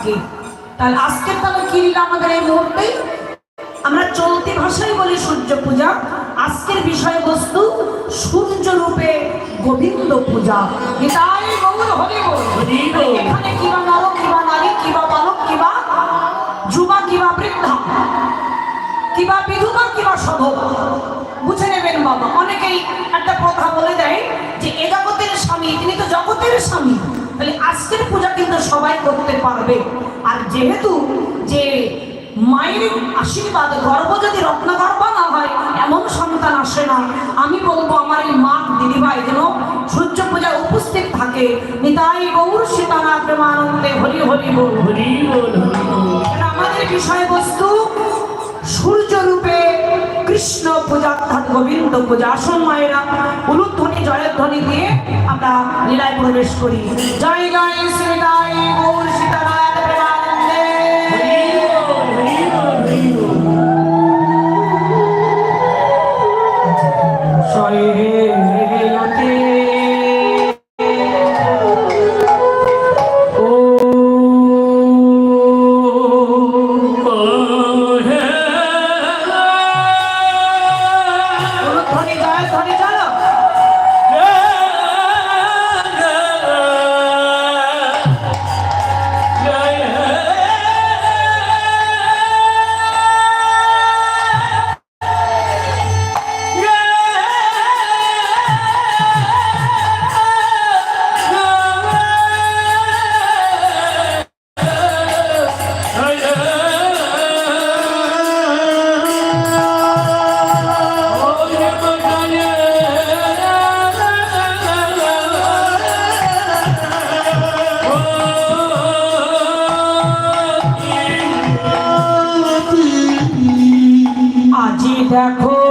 তাহলে আজকের তাহলে কি নিল আমাদের এই মুহূর্তে? আমরা চলতি ভাষায় বলি সূর্য পূজা আজকের বিষয়বস্তু সূর্য রূপে গোবিন্দ পূজা গৌর। এখানে কিবা নর কিবা নারী কিবা বালক কিবা যুবা কিবা বৃদ্ধা কিবা বিধবা কিবা সধবা। বুঝে নেবেন বাবা অনেকেই একটা কথা বলে দেয় যে এ জগতের স্বামী তিনি তো জগতের স্বামী। তাহলে আজকের পূজা কিন্তু সবাই করতে পারবে আর যেহেতু যে মায়ের আশীর্বাদ গর্ব যদি রত্নগর্ভ না হয় এমন সন্তান আসে না। আমি বলব আমার এই মা দিদিভাই যেন সূর্য পূজা উপস্থিত থাকে। নিতাই গৌর সীতানা প্রেমানন্দে হরি হরি বল। হরি আমাদের বিষয়বস্তু সূর্য রূপে কৃষ্ণ পূজা অর্থাৎ গোবিন্দ পূজা। আসন মায়েরা হলুদ ধ্বনি জয়ের ধ্বনি দিয়ে আমরা লীলায় প্রবেশ করি। জয় জয় শ্রীদাই দেখো